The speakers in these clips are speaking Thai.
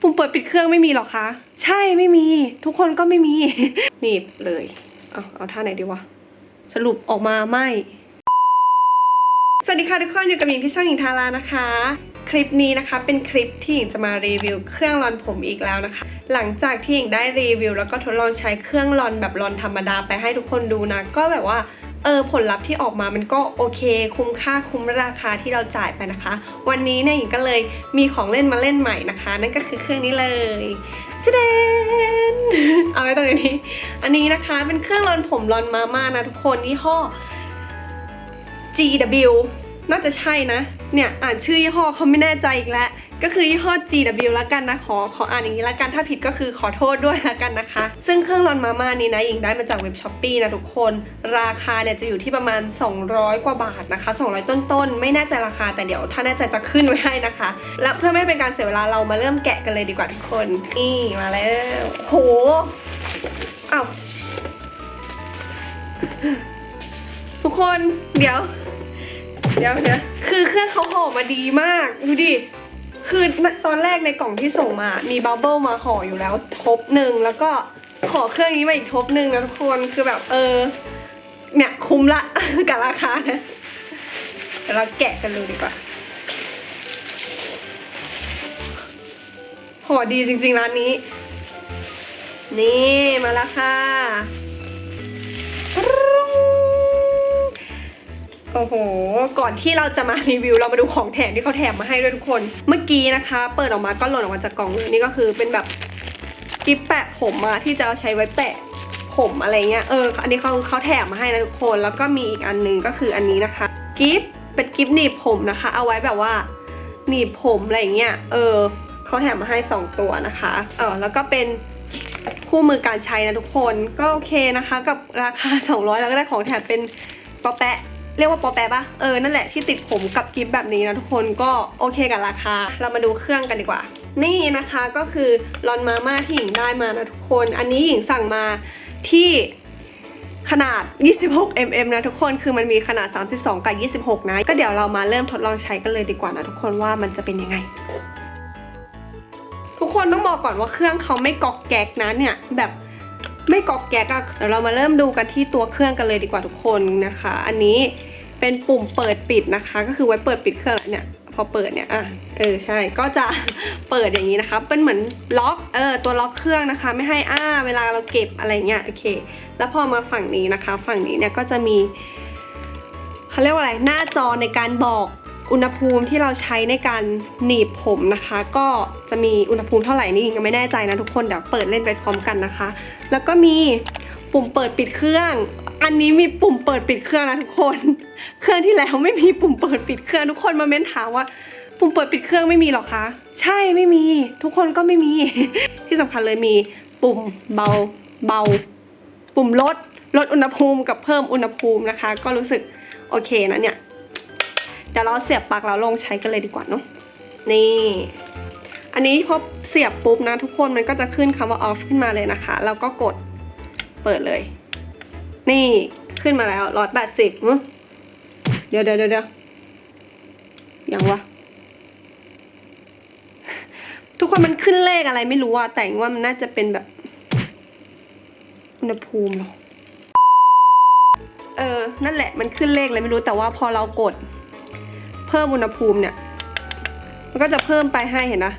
ปุ่มเปิดปิดเครื่องไม่มีหรอคะ ใช่ไม่มี ทุกคนก็ไม่มี นีบเลย เอาเอาท่าไหนดีวะ สรุปออกมาไม่ สวัสดีค่ะทุกคนอยู่กับหญิงที่ช่องหญิงทารานะคะ คลิปนี้นะคะเป็นคลิปที่หญิงจะมารีวิวเครื่องรอนผมอีกแล้วนะคะ หลังจากที่หญิงได้รีวิว แล้วก็ทดลองใช้เครื่องรอนแบบรอนธรรมดาไปให้ทุกคนดูนะ ก็แบบว่า เออผลลัพธ์ที่ออกมามันก็โอเค คุ้มค่าคุ้มราคาที่เราจ่ายไปนะคะ วันนี้เนี่ยหญิงก็เลยมีของเล่นมาเล่นใหม่นะคะ นั่นก็คือเครื่องนี้เลยแสดงเอาไว้ตรงนี้ อันนี้นะคะเป็นเครื่องรอนผมรอนมาม่านะทุกคนยี่ห้อ GW น่าจะใช่นะ เนี่ยอ่านชื่อยี่ห้อเขาไม่แน่ใจอีกแล้ว ก็คือยี่ห้อ GW แล้วกันนะขอขออ่านอย่างนี้แล้วกันถ้าผิดก็คือขอโทษด้วยแล้วกันนะคะ ซึ่งเครื่องรอนมาม่านี้นะหญิงได้มาจากเว็บช้อปปีนะทุกคน ราคาเนี่ยจะอยู่ที่ประมาณ 200 กว่าบาทนะคะ 200 ต้นๆ ไม่แน่ใจราคาแต่เดี๋ยวถ้าแน่ใจจะขึ้นไว้ให้นะคะ และเพื่อไม่เป็นการเสียเวลาเรามาเริ่มแกะกันเลยดีกว่าทุกคนนี่มาแล้วโหอ้าวทุกคนเดี๋ยว เดี๋ยวเดี๋ยวคือเครื่องเขาห่อมาดีมากดูดิ คือตอนแรกในกล่องที่ส่งมา มีบับเบิลมาห่ออยู่แล้วทบหนึ่งแล้วก็ห่อเครื่องนี้มาอีกทบหนึ่งนะทุกคนคือแบบเออ เนี่ยคุ้มละ กับราคานะเดี๋ยวเราแกะกันเลยดีกว่าห่อดีจริงๆร้านนี้ นี่มาแล้วค่ะ โอ้โห ก่อนที่เราจะมารีวิว เรามาดูของแถมที่เขาแถมมาให้ด้วยทุกคน เมื่อกี้นะคะ เปิดออกมาก็หล่นออกมาจากกล่องเลยนี่ก็คือเป็นแบบกิ๊บแปะผมอะที่จะเอาใช้ไว้แปะผมอะไรเงี้ย เออ อันนี้เขาเขาแถมมาให้นะทุกคน แล้วก็มีอีกอันหนึงก็คืออันนี้นะคะ กิ๊บเป็นกิ๊บหนีบผมนะคะ เอาไว้แบบว่าหนีบผมอะไรเงี้ย เออเขาแถมมาให้สองตัวนะคะ เออแล้วก็เป็นคู่มือการใช้นะทุกคน ก็โอเคนะคะ กับราคา 200 แล้วก็ได้ของแถมเป็นปอแปะ เรียกว่าปอแปะปะเออ นั่นแหละที่ติดผมกับกิฟต์แบบนี้นะทุกคนก็โอเคกับราคา เรามาดูเครื่องกันดีกว่า นี่นะคะก็คือลอนมาม่าที่หญิงได้มานะทุกคน อันนี้หญิงสั่งมาที่ขนาด 26 mm นะทุกคน คือมันมีขนาด 32 กับ 26 นะ ก็เดี๋ยวเรามาเริ่มทดลองใช้กันเลยดีกว่านะทุกคนว่ามันจะเป็นยังไง ทุกคนต้องบอกก่อนว่าเครื่องเขาไม่กอกแก๊กนะเนี่ยแบบ ไม่กอกแกกอะเดี๋ยวเรามาเริ่มดูกันที่ตัวเครื่องกันเลยดีกว่าทุกคนนะคะ อันนี้เป็นปุ่มเปิดปิดนะคะ ก็คือไว้เปิดปิดเครื่องเนี่ยพอเปิดเนี่ยอะเออใช่ก็จะเปิดอย่างนี้นะคะเป็นเหมือนล็อกเออตัวล็อกเครื่องนะคะ ไม่ให้อ้าเวลาเราเก็บอะไรเงี้ยโอเค แล้วพอมาฝั่งนี้นะคะ ฝั่งนี้เนี่ยก็จะมีเขาเรียกว่าอะไรหน้าจอในการบอก อุณหภูมิที่เราใช้ในการหนีบผมนะคะ ก็จะมีอุณหภูมิเท่าไหร่นี่ยังไม่แน่ใจนะทุกคนเดี๋ยวเปิดเล่นไปพร้อมกันนะคะ แล้วก็มีปุ่มเปิดปิดเครื่อง อันนี้มีปุ่มเปิดปิดเครื่องนะทุกคน เครื่องที่แล้วไม่มีปุ่มเปิดปิดเครื่องทุกคนมาเม้นถามว่า ปุ่มเปิดปิดเครื่องไม่มีหรอคะใช่ไม่มี ทุกคนก็ไม่มี ที่สำคัญเลยมีปุ่มเบาเบา ปุ่มลดลดอุณหภูมิกับเพิ่มอุณหภูมินะคะ ก็รู้สึกโอเคนะเนี่ย ดี๋ยวเราเสียบปลั๊กแล้วลงใช้กันเลยดีกว่าเนาะนี่ อันนี้พอเสียบปุ๊บนะทุกคนมันก็จะขึ้นคำว่า off ขึ้นมาเลยนะคะ แล้วก็กดเปิดเลย นี่ขึ้นมาแล้วร้อยแปดสิบเดี๋ยวเดี๋ยวเดี๋ยวยังวะทุกคนมันขึ้นเลขอะไรไม่รู้อะแต่ว่ามันน่าจะเป็นแบบอุณหภูมิหรอเออ นั่นแหละมันขึ้นเลขอะไรไม่รู้แต่ว่าพอเรากด พิ่มอุณหภูมิเนี่ย มันก็จะเพิ่มไปให้เห็นนะ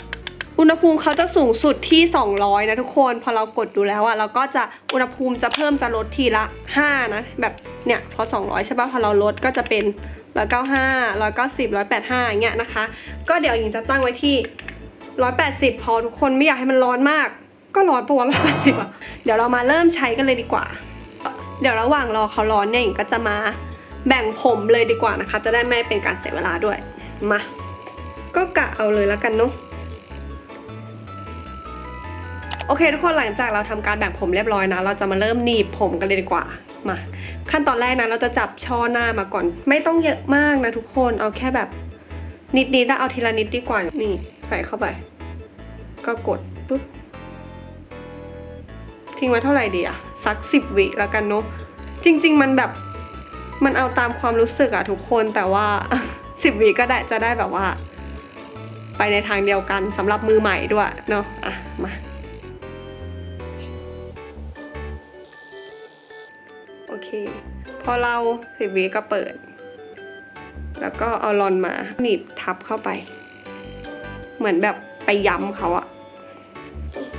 อุณหภูมิเขาจะสูงสุดที่ 200 นะทุกคน พอเรากดดูแล้วอะเราก็จะอุณหภูมิจะเพิ่มจะลดทีละ 5 นะ แบบเนี่ยพอ 200 ใช่ปะพอเราลดก็จะเป็น195 190 185อย่างเงี้ยนะคะ ก็เดี๋ยวหญิงจะตั้งไว้ที่ 180 พอทุกคนไม่อยากให้มันร้อนมาก ก็ร้อนปะวะ180อะเดี๋ยวเรามาเริ่มใช้กันเลยดีกว่า เดี๋ยวระหว่างรอเขาร้อนเนี่ยหญิงก็จะมา แบ่งผมเลยดีกว่านะคะ จะได้ไม่เป็นการเสียเวลาด้วย มา ก็กะเอาเลยแล้วกันเนาะโอเคทุกคนหลังจากเราทำการแบ่งผมเรียบร้อยนะ เราจะมาเริ่มหนีบผมกันเลยดีกว่ามาขั้นตอนแรกนะเราจะจับช่อหน้ามาก่อน ไม่ต้องเยอะมากนะทุกคนเอาแค่แบบ นิดๆแล้วเอาทีละนิดดีกว่านี่ใส่เข้าไป ก็กดปุ๊บทิ้งไว้เท่าไหร่ดีอะสักสิบวิแล้วกันเนาะจริง ๆ มันแบบ มันเอาตามความรู้สึกอะทุกคนแต่ว่าสิบวิก็ได้จะได้แบบว่า ไปในทางเดียวกันสำหรับมือใหม่ด้วยเนาะอะมาโอเค พอเราสิบวิก็เปิด แล้วก็เอาลอนมาหนีบทับเข้าไป เหมือนแบบไปย้ำเขาอะ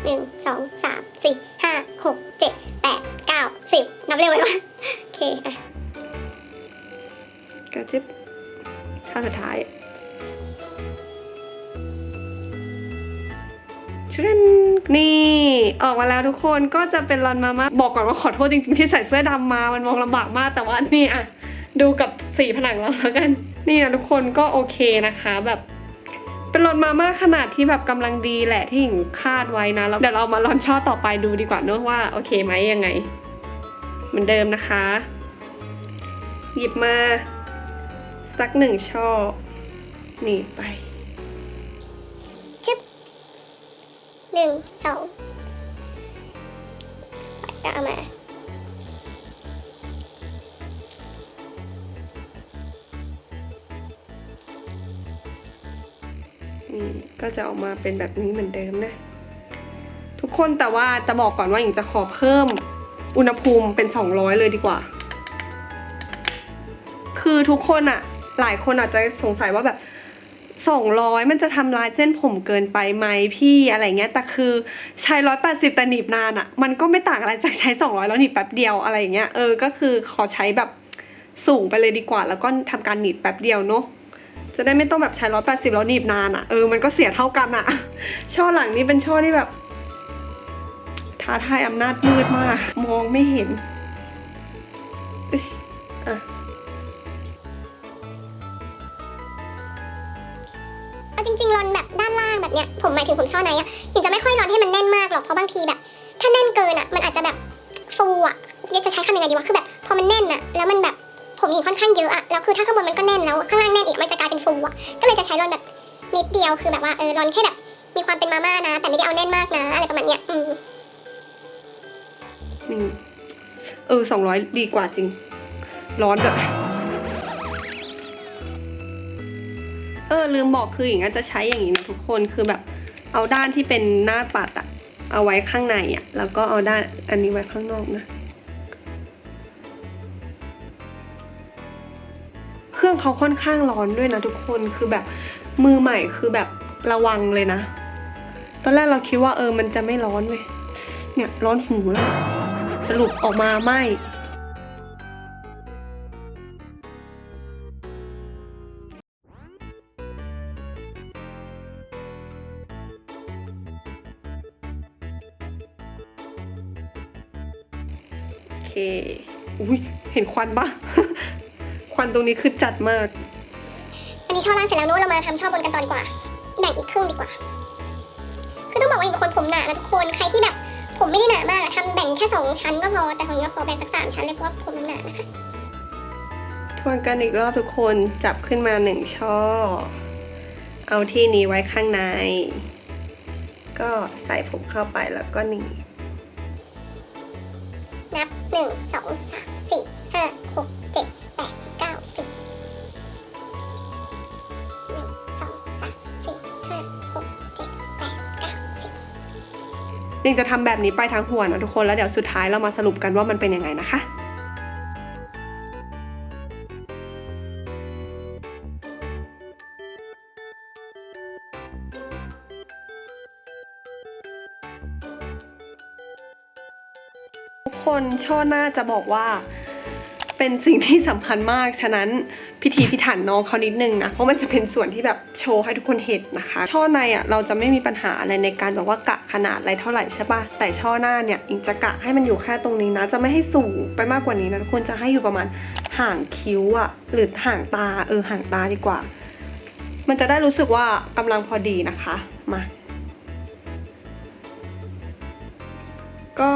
หนึ่งสองสามสี่ห้าหกเจ็ดแปดเก้าสิบนับเร็วไว้วะโอเคอะ กระจิบข้างสุดท้ายชุนนี่ออกมาแล้วทุกคนก็จะเป็นรอนมาม่าบอกก่อนว่าขอโทษจริงๆที่ใส่เสื้อดำมามันมองลำบากมากแต่ว่านี่อะดูกับสีผนังเราแล้วกัน นี่นะทุกคนก็โอเคนะคะแบบเป็นรอนมาม่าขนาดที่แบบกำลังดีแหละที่หญิงคาดไว้นะแล้วเดี๋ยวเรามาลอนช่อต่อไปดูดีกว่าเนอะว่าโอเคไหมยังไง เหมือนเดิมนะคะ หยิบมา สักหนึ่งช่อนี่ไปหนึ่งสองก็เอามาอืมก็จะออกมาเป็นแบบนี้เหมือนเดิมนะ ทุกคนแต่ว่าจะบอกก่อนว่าหญิงจะขอเพิ่มอุณหภูมิเป็น 200 เลยดีกว่า คือทุกคนอะ หลายคนอาจจะสงสัยว่าแบบ200มันจะทำลายเส้นผมเกินไปไหมพี่อะไรเงี้ยแต่คือใช้180แต่หนีบนานอะมันก็ไม่ต่างอะไรจากใช้200แล้วหนีบแป๊บเดียวอะไรเงี้ยเออก็คือขอใช้แบบสูงไปเลยดีกว่า แล้วก็ทำการหนีบแป๊บเดียวเนาะจะได้ไม่ต้องแบบใช้ร้อยแปดสิบแล้วหนีบนานอะ่ะเออมันก็เสียเท่ากันอะ่ะ ช่อหลังนี้เป็นช่อที่แบบท้าทายอำนาจมืดมาก มองไม่เห็น ถึงผมช่อในอะหญิงจะไม่ค่อยรอนให้มันแน่นมากหรอกเพราะบางทีแบบ ถ้าแน่นเกินอะมันอาจจะแบบฟูอะเดี๋ยจะใช้คำยังไงดีวะคือแบบพอมันแน่นอะแล้วมันแบบผมหญิงค่อนข้างเยอะอะแล้วคือถ้าข้างบนมันก็แน่นแล้วข้างล่างแน่นอีกมันจะกลายเป็นฟูอะก็เลยจะใช้รอนแบบนิดเดียวคือแบบว่าเออรอนแค่แบบมีความเป็นมาม่านะ แต่ไม่ได้เอาแน่นมากนะอะไรประมาณเนี้ยอือืมเออสองร้อยดีกว่าจริง ร้อนแบบเออลืมบอกคืออย่างนั้นจะใช้อย่างนี้นะทุกคนคือแบบ เอาด้านที่เป็นหน้าปัดอะเอาไว้ข้างในอะแล้วก็เอาด้านอันนี้ไว้ข้างนอกนะ เครื่องเขาค่อนข้างร้อนด้วยนะทุกคนคือแบบมือใหม่คือแบบระวังเลยนะ ตอนแรกเราคิดว่าเออมันจะไม่ร้อนเว้ยเนี่ยร้อนหูแล้วสรุปออกมาไม่ เค อุ้ยเห็นควันปะควันตรงนี้คือจัดมาก อันนี้ช่อล่างเสร็จแล้วโน้ตเรามาทำช่อบนกันต่อดีกว่า แบ่งอีกครึ่งดีกว่า คือต้องบอกว่าหญิงเป็นคนผมหนานะทุกคน ใครที่แบบ ผมไม่ได้หนามากอะทำแบ่งแค่สองชั้นก็พอ แต่ของหญิงก็ขอแบ่งสักสามชั้นเลยเพราะว่าผมหนานะคะ ทวนกันอีกรอบทุกคน จับขึ้นมาหนึ่งช่อ เอาที่นี้ไว้ข้างใน ก็ใส่ผมเข้าไปแล้วก็หนีบ นับหนึ่งสองสามสี่ห้าหกเจ็ดแปดเก้าสิบหนึ่งสองสามสี่ห้าหกเจ็ดแปดเก้าสิบยังจะทำแบบนี้ไปทั้งหัวนะทุกคนแล้วเดี๋ยวสุดท้ายเรามาสรุปกันว่ามันเป็นยังไงนะคะ คนช่อหน้าจะบอกว่า เป็นสิ่งที่สำคัญมาก ฉะนั้นพิธีพิถันน้องเขานิดนึงนะ เพราะมันจะเป็นส่วนที่แบบโชว์ให้ทุกคนเห็นนะคะ ช่อในอะเราจะไม่มีปัญหาอะไรในการแบบว่ากะขนาดอะไรเท่าไหร่ใช่ปะแต่ช่อหน้าเนี่ยอิงจะกะให้มันอยู่แค่ตรงนี้นะ จะไม่ให้สูงไปมากกว่านี้นะทุกคนจะให้อยู่ประมาณห่างคิ้วอะหรือห่างตาเออห่างตาดีกว่า มันจะได้รู้สึกว่ากำลังพอดีนะคะ มา ก็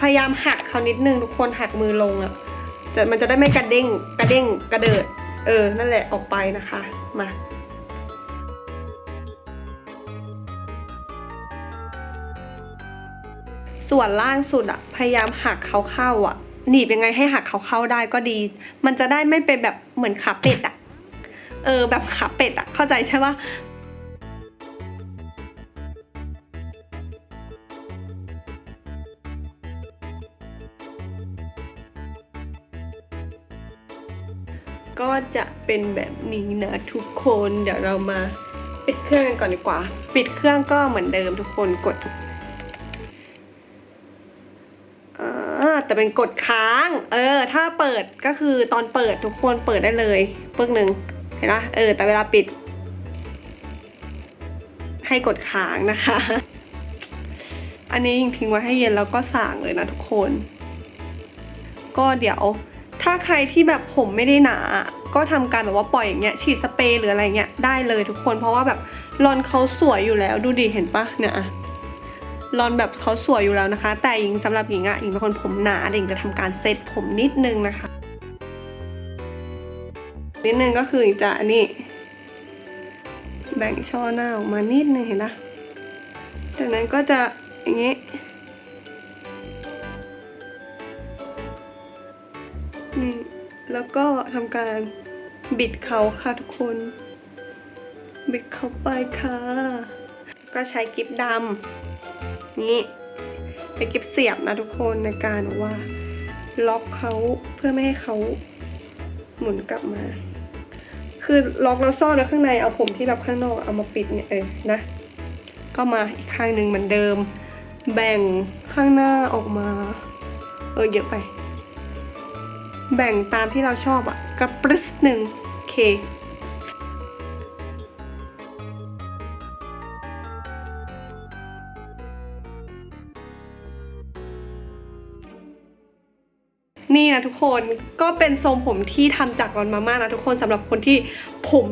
พยายามหักเขานิดนึงทุกคนหักมือลงอะ่ะจะมันจะได้ไม่กระเด้งกระเด้งกระเดิด เออ นั่นแหละออกไปนะคะ มาส่วนล่างสุดอะพยายามหักเขาเข้าอะหนีบยังไงให้หักเขาเข้าได้ก็ดี มันจะได้ไม่เป็นแบบเหมือนขาเป็ดอะเออแบบขาเป็ดอะเข้าใจใช่ปะ ก็จะเป็นแบบนี้นะทุกคนเดี๋ยวเรามาปิดเครื่องกันก่อนดีกว่า ปิดเครื่องก็เหมือนเดิมทุกคนกดอ่าแต่เป็นกดค้าง เออ ถ้าเปิดก็คือตอนเปิดทุกคนเปิดได้เลยปึกหนึ่งเห็นปะเออ แต่เวลาปิด ให้กดค้างนะคะ อันนี้ยิงทิ้งไว้ให้เย็นแล้วก็สั่งเลยนะทุกคน ก็เดี๋ยว ถ้าใครที่แบบผมไม่ได้หนา ก็ทำการแบบว่าปล่อยอย่างเงี้ยฉีดสเปรย์หรืออะไรเงี้ยได้เลยทุกคนเพราะว่าแบบรอนเขาสวยอยู่แล้วดูดิเห็นปะเนี่ยรอนแบบเขาสวยอยู่แล้วนะคะ แต่หญิงสำหรับหญิงอะหญิงเป็นคนผมหนาหญิงจะทำการเซตผมนิดนึงนะคะ นิดนึงก็คือหญิงจะนนี้แบ่งช่อหน้าออกมานิดนึงเห็นปะจากนั้นก็จะอย่างนี้ นี่แล้วก็ทำการบิดเขาค่ะทุกคน บิดเขาไปค่ะ ก็ใช้กิฟดำนี่เป็นกิฟเสียบนะทุกคนในการว่า ล็อกเขาเพื่อไม่ให้เขาหมุนกลับมา คือล็อกแล้วซ่อนไว้ข้างในเอาผมที่รับข้างนอกเอามาปิดเนี่ยเออนะ ก็มาอีกข้างหนึ่งเหมือนเดิม แบ่งข้างหน้าออกมา เออเยอะไป แบ่งตามที่เราชอบอะกระปรึสหนึ่งโอเคนี่นะทุกคนก็เป็นทรงผมที่ทำจากรอนมาม่านะทุกคนสำหรับคนที่ผม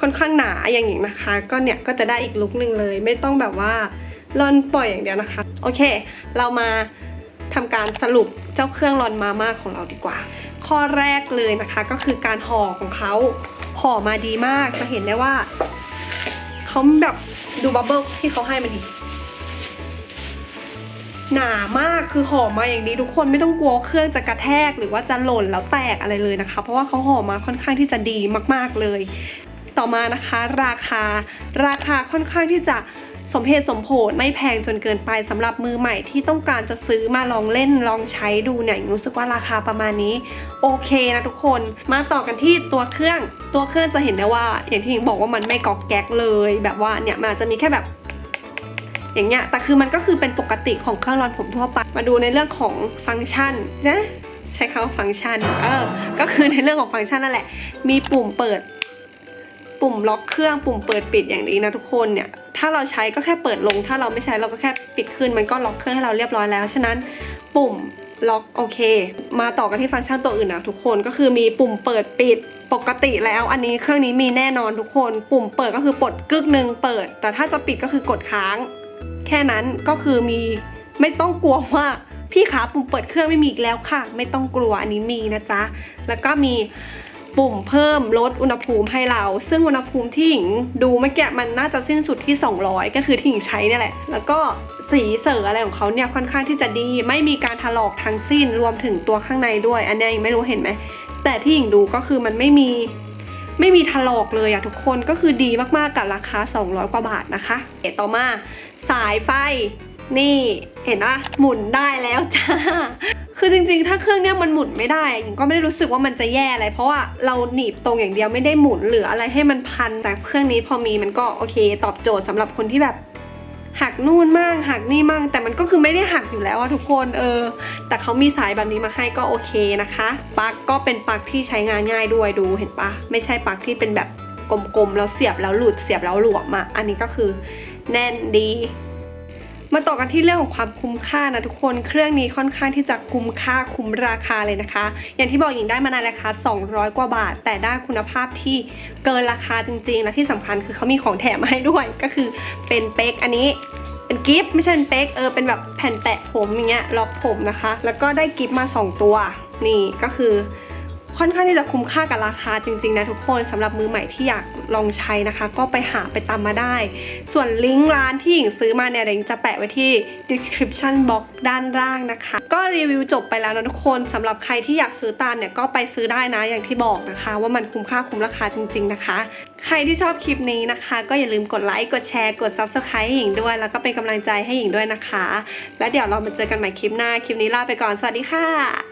ค่อนข้างหนาอย่างนี้นะคะ ก็เนี่ยก็จะได้อีกลุคหนึ่งเลย ไม่ต้องแบบว่าร่อนปล่อยอย่างเดียวนะคะ โอเค เรามา ทำการสรุปเจ้าเครื่องรอนมาม่าของเราดีกว่า ข้อแรกเลยนะคะก็คือการห่อของเขาห่อมาดีมากจะเห็นได้ว่าเขาแบบดูบับเบิ้ลที่เขาให้มันดีหนามากคือห่อมาอย่างนี้ทุกคนไม่ต้องกลัวเครื่องจะกระแทกหรือว่าจะหล่นแล้วแตกอะไรเลยนะคะ เพราะว่าเขาห่อมาค่อนข้างที่จะดีมากๆเลย ต่อมานะคะ ราคาราคาค่อนข้างที่จะ สมเหตุสมผลไม่แพงจนเกินไปสำหรับมือใหม่ที่ต้องการจะซื้อมาลองเล่นลองใช้ดูเนี่ยรู้สึกว่าราคาประมาณนี้ โอเคนะทุกคนมาต่อกันที่ตัวเครื่องตัวเครื่องจะเห็นได้ว่า อย่างที่หญิงบอกว่ามันไม่กอกแก๊กเลย แบบว่าเนี่ยมันอาจจะมีแค่แบบอย่างเงี้ย แต่คือมันก็คือเป็นปกติของเครื่องรอนผมทั่วไป มาดูในเรื่องของฟังก์ชันนะใช้คำว่าฟังก์ชัน เออ ก็คือในเรื่องของฟังก์ชันนั่นแหละ มีปุ่มเปิด ปุ่มล็อกเครื่องปุ่มเปิดปิดอย่างนี้นะทุกคนเนี่ยถ้าเราใช้ก็แค่เปิดลง ถ้าเราไม่ใช้เราก็แค่ปิดขึ้นมันก็ล็อกเครื่องให้เราเรียบร้อยแล้ว ฉะนั้นปุ่มล็อกโอเค มาต่อกันที่ฟังก์ชันตัวอื่นนะทุกคนก็คือมีปุ่มเปิดปิดปกติแล้วอันนี้เครื่องนี้มีแน่นอนทุกคน ปุ่มเปิดก็คือปลดกึกหนึ่งเปิด แต่ถ้าจะปิดก็คือกดค้าง แค่นั้นก็คือมีไม่ต้องกลัวว่าพี่ขาปุ่มเปิดเครื่องไม่มีอีกแล้วค่ะ ไม่ต้องกลัวอันนี้มีนะจ๊ะแล้วก็มี ปุ่มเพิ่มลดอุณหภูมิให้เรา ซึ่งอุณหภูมิที่หญิงดูเมื่อกี้มันน่าจะสิ้นสุดที่ 200 ก็คือที่หญิงใช้เนี่ยแหละ แล้วก็สีเสออะไรของเขาเนี่ยค่อนข้างที่จะดี ไม่มีการถลอกทั้งสิ้นรวมถึงตัวข้างในด้วย อันนี้ยหญิงไม่รู้เห็นไหม แต่ที่หญิงดูก็คือมันไม่มีไม่มีถลอกเลยอะทุกคนก็คือดีมากๆกับราคา 200 กว่าบาทนะคะเดี๋ยวต่อมาสายไฟนี่เห็นปะหมุนได้แล้วจ้า คือจริงๆ ถ้าเครื่องเนี้ยมันหมุนไม่ได้หญิงก็ไม่ได้รู้สึกว่ามันจะแย่อะไร เพราะว่าเราหนีบตรงอย่างเดียวไม่ได้หมุนหรืออะไรให้มันพัน แต่เครื่องนี้พอมีมันก็โอเค ตอบโจทย์สำหรับคนที่แบบหักนู่นมั่งหักนี่มั่งแต่มันก็คือไม่ได้หักอยู่แล้วอะทุกคนเออ แต่เขามีสายแบบนี้มาให้ก็โอเคนะคะปลั๊กก็เป็นปลั๊กที่ใช้งานง่ายด้วยดูเห็นปะไม่ใช่ปลั๊กที่เป็นแบบกลมๆแล้วเสียบแล้วหลุดเสียบแล้วหลวมอะอันนี้ก็คือแน่นดี มาต่อกันที่เรื่องของความคุ้มค่านะทุกคน เครื่องนี้ค่อนข้างที่จะคุ้มค่าคุ้มราคาเลยนะคะ อย่างที่บอกหญิงได้มาในราคา 200 กว่าบาท แต่ได้คุณภาพที่เกินราคาจริงๆ และที่สำคัญคือเขามีของแถมมาให้ด้วย ก็คือเป็นเป๊กอันนี้เป็นกิฟต์ไม่ใช่เป็นเป๊กเออเป็นแบบแผ่นแตะผมอย่างเงี้ยล็อกผมนะคะ แล้วก็ได้กิฟต์มา 2 ตัว นี่ก็คือ ค่อนข้างที่จะคุ้มค่ากับราคาจริงๆนะทุกคนสำหรับมือใหม่ที่อยากลองใช้นะคะ ก็ไปหาไปตามมาได้ ส่วนลิงก์ร้านที่หญิงซื้อมาเนี่ยเดี๋ยวหญิงจะแปะไว้ที่ description box ด้านล่างนะคะ ก็รีวิวจบไปแล้วนะทุกคนสำหรับใครที่อยากซื้อตามเนี่ยก็ไปซื้อได้นะอย่างที่บอกนะคะ ว่ามันคุ้มค่าคุ้มราคาจริง ๆนะคะ ใครที่ชอบคลิปนี้นะคะ ก็อย่าลืมกดไลค์กดแชร์กด subscribe ให้หญิงด้วย แล้วก็เป็นกำลังใจให้หญิงด้วยนะคะ แล้วเดี๋ยวเรามาเจอกันใหม่คลิปหน้าคลิปนี้ลาไปก่อนสวัสดีค่ะ